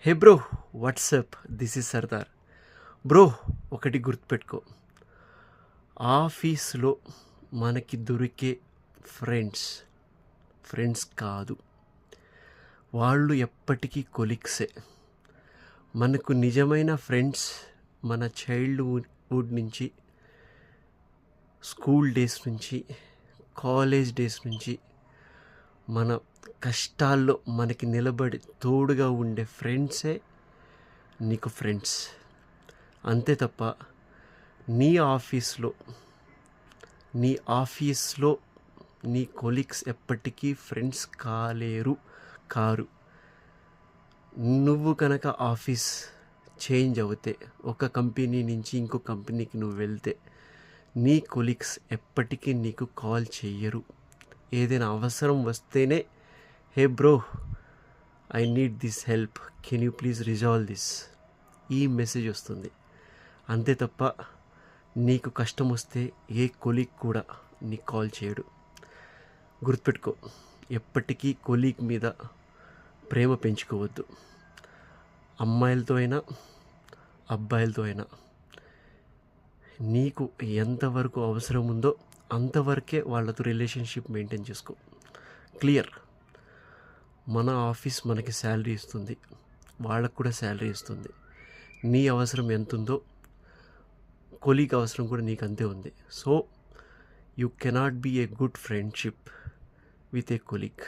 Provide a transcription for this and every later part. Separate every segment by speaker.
Speaker 1: Hey bro what's up this is Sardar. Bro ఒకటి గుర్తుపెట్టుకో. ఆఫీస్లో మనకి దొరికే ఫ్రెండ్స్ ఫ్రెండ్స్ కాదు. వాళ్ళు ఎప్పటికీ కొలిక్సే మనకు నిజమైన ఫ్రెండ్స్ మన చైల్డ్హుడ్ నుంచి స్కూల్ డేస్ నుంచి కాలేజ్ డేస్ నుంచి మన కష్టాల్లో మనకి నిలబడి తోడుగా ఉండే ఫ్రెండ్సే నీకు ఫ్రెండ్స్. అంతే తప్ప నీ ఆఫీస్లో నీ ఆఫీస్లో నీ కొలీగ్స్ ఎప్పటికీ ఫ్రెండ్స్ కాలేరు కారు. నువ్వు కనుక ఆఫీస్ చేంజ్ అవుతే ఒక కంపెనీ నుంచి ఇంకో కంపెనీకి నువ్వు వెళ్తే నీ కొలీగ్స్ ఎప్పటికీ నీకు కాల్ చెయ్యరు. ఏదైనా అవసరం వస్తేనే hey bro I need this help can you please resolve this ఈ మెసేజ్ వస్తుంది. అంతే తప్ప నీకు కష్టం వస్తే ఏ కొలీగ్ కూడా నీకు కాల్ చేయడు. గుర్తుపెట్టుకో ఎప్పటికీ కొలీగ్ మీద ప్రేమ పెంచుకోవద్దు. అమ్మాయిలతో అయినా అబ్బాయిలతో అయినా. నీకు ఎంతవరకు అవసరం ఉందో అంతవరకే వాళ్ళతో రిలేషన్షిప్ మెయింటైన్ చేసుకో. క్లియర్ మన ఆఫీస్ మనకి శాలరీ ఇస్తుంది. వాళ్ళకు కూడా శాలరీ ఇస్తుంది. నీ అవసరం ఎంత ఉందో కొలీగ్ అవసరం కూడా నీకు అంతే ఉంది. So you cannot be a good friendship with a colleague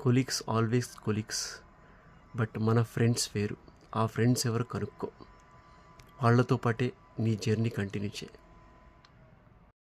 Speaker 1: colleagues always colleagues but మన ఫ్రెండ్స్ వేరు. ఆ ఫ్రెండ్స్ ఎవరు కనుక్కో. వాళ్ళతో పాటే నీ జర్నీ కంటిన్యూ చేయి.